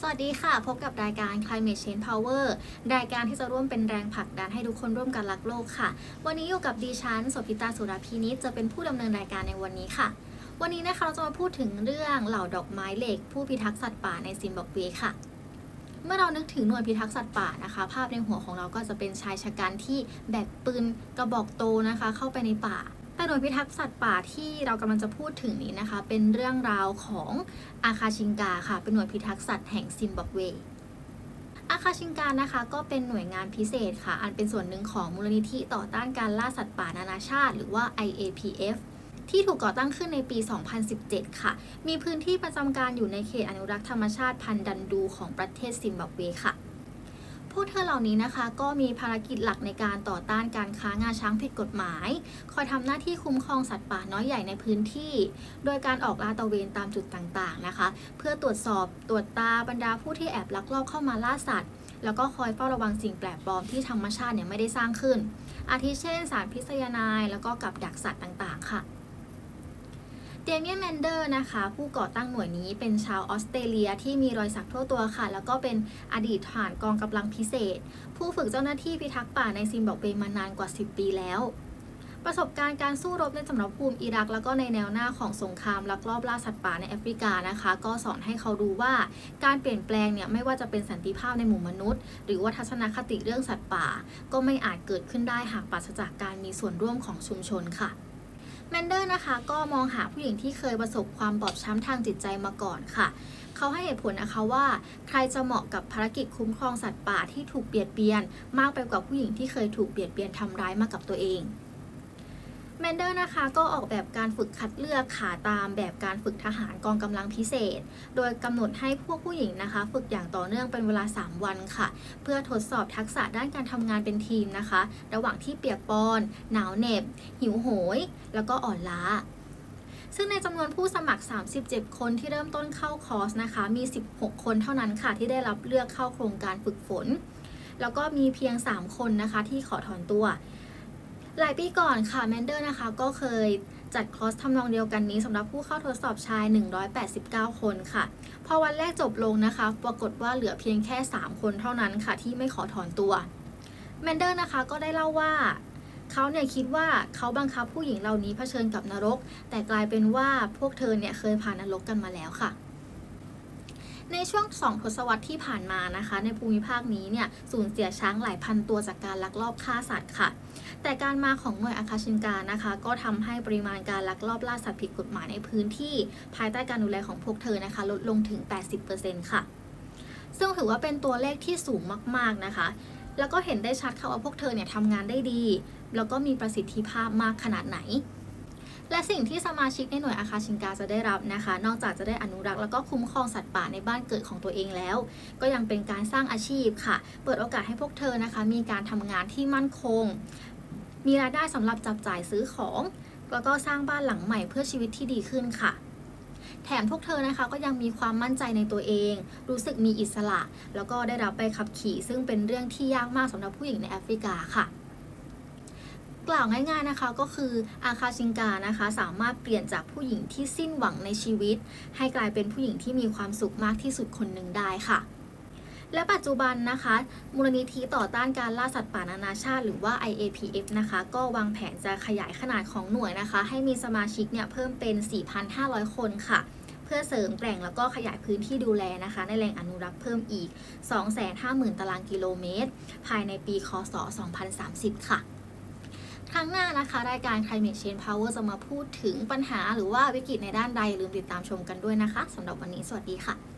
สวัสดีค่ะ พบกับรายการ Climate Change Power รายการที่จะร่วมเป็นแรงผลักดันให้ทุกคนร่วมกันรักโลกค่ะ วันนี้อยู่กับดิฉันโสภิตาสุรพินิจจะเป็นผู้ดำเนินรายการในวันนี้ค่ะ วันนี้นะคะเราจะมาพูดถึงเรื่องเหล่าดอกไม้เหล็ก ผู้พิทักษ์สัตว์ป่าในซิมบับเวค่ะ เมื่อเรานึกถึงหน่วยพิทักษ์สัตว์ป่านะคะ ภาพในหัวของเราก็จะเป็นชายชะกันที่แบกปืนกระบอกโตนะคะ เข้าไปในป่า แต่หน่วยพิทักษ์สัตว์ป่าที่เรากำลังจะพูดถึงนี้นะคะ เป็นเรื่องราวของอาคาชิงกาค่ะ เป็นหน่วยพิทักษ์สัตว์แห่งซิมบับเวอาคาชิงกานะคะก็เป็นหน่วยงานพิเศษค่ะ อันเป็นส่วนหนึ่งของมูลนิธิต่อต้านการล่าสัตว์ป่านานาชาติ หรือว่า IAPF ที่ถูกก่อตั้งขึ้นในปี 2017 ค่ะ มีพื้นที่ประจำการอยู่ในเขตอนุรักษ์ธรรมชาติพันดันดูของประเทศซิมบับเวค่ะ วกเธอเหล่านี้นะคะ ก็มีภารกิจหลักในการต่อต้านการค้างาช้างผิดกฎหมาย คอยทำหน้าที่คุ้มครองสัตว์ป่าน้อยใหญ่ในพื้นที่ โดยการออกลาตะเวนตามจุดต่างๆนะคะ เพื่อตรวจสอบตรวจตาบรรดาผู้ที่แอบลักลอบเข้ามาล่าสัตว์ แล้วก็คอยเฝ้าระวังสิ่งแปลกปลอมที่ธรรมชาติเนี่ยไม่ได้สร้างขึ้น อาทิเช่น สารพิษยานด์แล้วก็กับดักสัตว์ต่างๆ ค่ะ เดเมียนแมนเดอร์นะคะ ผู้ก่อตั้งหน่วยนี้เป็นชาวออสเตรเลียที่มีรอยสักทั่วตัวค่ะ แล้วก็เป็นอดีตทหารกองกำลังพิเศษ ผู้ฝึกเจ้าหน้าที่พิทักษ์ป่าในซิมบับเวมานานกว่า 10 ปีแล้ว ประสบการณ์การสู้รบในสมรภูมิอิรัก แล้วก็ในแนวหน้าของสงครามลักลอบล่าสัตว์ป่าในแอฟริกานะคะ ก็สอนให้เขารู้ว่าการเปลี่ยนแปลงเนี่ยไม่ว่าจะเป็นสันติภาพในหมู่มนุษย์ หรือว่าทัศนคติเรื่องสัตว์ป่า ก็ไม่อาจเกิดขึ้นได้หากปราศจากการมีส่วนร่วมของชุมชนค่ะ แมนเดอร์นะคะ ก็มองหาผู้หญิงที่เคยประสบความบอบช้ำทางจิตใจมาก่อนค่ะ เขาให้เหตุผลนะคะว่า ใครจะเหมาะกับภารกิจคุ้มครองสัตว์ป่าที่ถูกเบียดเบียน มากไปกว่าผู้หญิงที่เคยถูกเบียดเบียนทำร้ายมากับตัวเอง แมนเดอร์นะคะก็ออกแบบการฝึกคัดเลือกขาตามแบบการฝึกทหารกองกำลังพิเศษ โดยกำหนดให้พวกผู้หญิงนะคะ ฝึกอย่างต่อเนื่องเป็นเวลา 3 วันค่ะ เพื่อทดสอบทักษะด้านการทำงานเป็นทีมนะคะ ระหว่างที่เปียกปอน หนาวเหน็บ หิวโหย แล้วก็อ่อนล้าซึ่งในจำนวนผู้สมัคร 37 คนที่เริ่มต้นเข้าคอร์สนะคะ มี 16 คนเท่านั้นค่ะ ที่ได้รับเลือกเข้าโครงการฝึกฝน แล้วก็มีเพียง 3 คนนะคะ ที่ขอถอนตัว หลายปีก่อนค่ะแมนเดอร์นะคะก็เคยจัดคอร์สทำนองเดียวกันนี้สำหรับผู้เข้าทดสอบชาย 189 คนค่ะ พอวันแรกจบลงนะคะ ปรากฏว่าเหลือเพียงแค่ 3 คนเท่านั้นค่ะ ที่ไม่ขอถอนตัวแมนเดอร์นะคะก็ได้เล่าว่าเขาเนี่ยคิดว่าเขาบังคับผู้หญิงเหล่านี้เผชิญกับนรก แต่กลายเป็นว่าพวกเธอเนี่ยเคยผ่านนรกกันมาแล้วค่ะ ในช่วงสองทศวรรษที่ผ่านมานะคะ ในภูมิภาคนี้เนี่ยสูญเสียช้างหลายพันตัวจากการลักลอบฆ่าสัตว์ค่ะ แต่การมาของหน่วยอาคาชินกานะคะ ก็ทำให้ปริมาณการลักลอบล่าสัตว์ผิดกฎหมายในพื้นที่ ภายใต้การดูแลของพวกเธอนะคะ ลดลงถึง 80%ค่ะ ซึ่งถือว่าเป็นตัวเลขที่สูงมาก ๆนะคะแล้วก็เห็นได้ชัดค่ะว่าพวกเธอเนี่ยทำงานได้ดี แล้วก็มีประสิทธิภาพมากขนาดไหน และสิ่งที่สมาชิกในหน่วยอาคาชิงกาจะได้รับนะคะ นอกจากจะได้อนุรักษ์แล้วก็คุ้มครองสัตว์ป่าในบ้านเกิดของตัวเองแล้ว ก็ยังเป็นการสร้างอาชีพค่ะ เปิดโอกาสให้พวกเธอนะคะ มีการทำงานที่มั่นคง มีรายได้สำหรับจับจ่ายซื้อของ แล้วก็สร้างบ้านหลังใหม่เพื่อชีวิตที่ดีขึ้นค่ะแถมพวกเธอนะคะก็ยังมีความมั่นใจในตัวเอง รู้สึกมีอิสระ แล้วก็ได้รับใบขับขี่ ซึ่งเป็นเรื่องที่ยากมากสำหรับผู้หญิงในแอฟริกาค่ะ กล่าวง่ายๆนะคะก็คืออาคาชิงกานะคะสามารถเปลี่ยนจากผู้หญิงที่สิ้นหวังในชีวิต ให้กลายเป็นผู้หญิงที่มีความสุขมากที่สุดคนหนึ่งได้ค่ะ และปัจจุบันนะคะมูลนิธิต่อต้านการล่าสัตว์ป่านานาชาติ หรือว่า IAPF นะคะก็วางแผนจะขยายขนาดของหน่วยนะคะ ให้มีสมาชิกเนี่ยเพิ่มเป็น 4,500 คนค่ะเพื่อเสริมแกร่งแล้วก็ขยายพื้นที่ดูแลนะคะ ในแหล่งอนุรักษ์เพิ่มอีก 250,000 ตารางกิโลเมตร ภายในปี คศ 2030 ค่ะ ครั้งหน้านะคะรายการ Climate Change Power จะมาพูดถึงปัญหาหรือว่าวิกฤตในด้านใดลืมติดตามชมกันด้วยนะคะสำหรับวันนี้สวัสดีค่ะ